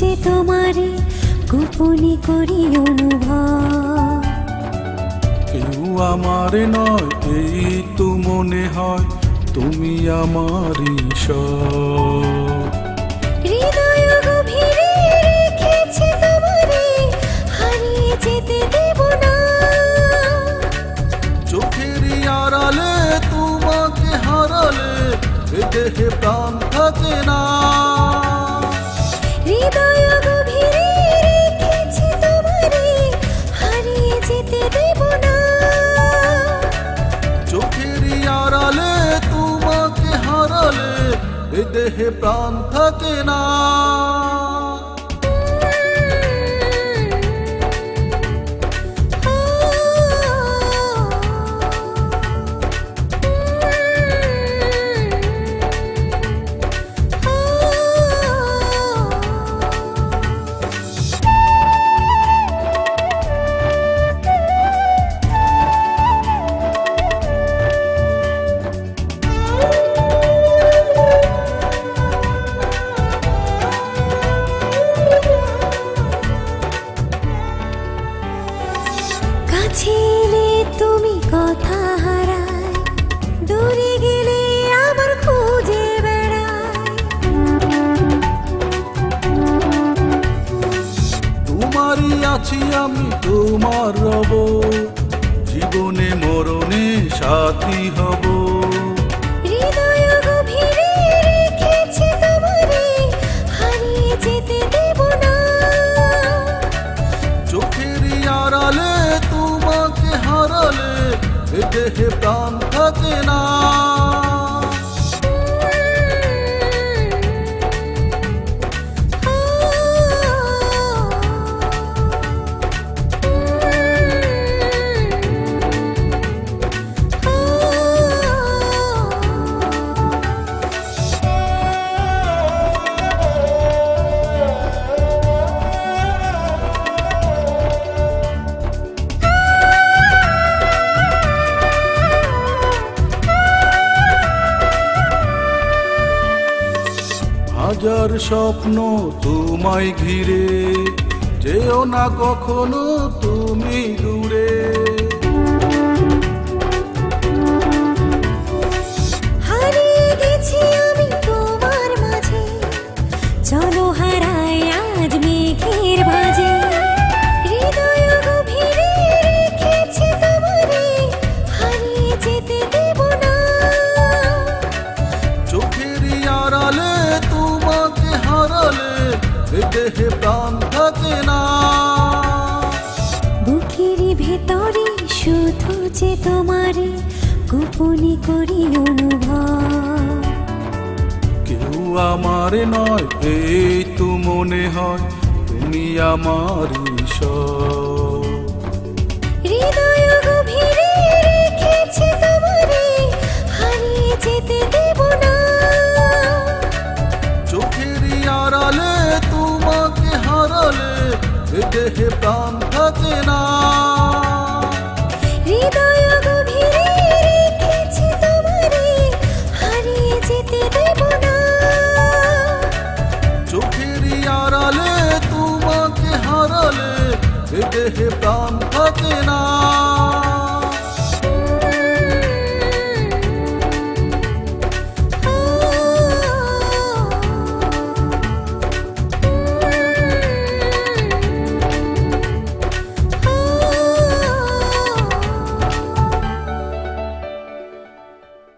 যে তোমারে গোপনে করি অনুভব। কেউ আমার নয় এই তো মনে হয় তুমি আমারই সব। হৃদয় গভীরে রেখেছি তোমারে হারিয়ে যেতে দেব না। চোখের আড়ালে তোমাকে হারালে এ দেহে প্রাণ থাকে না। এ দেহে প্রাণ থাকে না। তুমি কথা গেলে তোমারই আছি আমি তোমার রব। জীবনে মরণে সাথী হব। এ স্বপ্ন তোমায় ঘিরে যেও না কখনো তুমি দূরে। দেহে প্রাণ থাকে না। বুকের ভেতরে শুধু যে তোমারে গোপনে করি অনুভব। কেউ আমার নয় এই তো মনে হয় তুমি আমার হৃদয় গভীরে রেখেছি তোমারে দেহে প্রাণ থাকে না।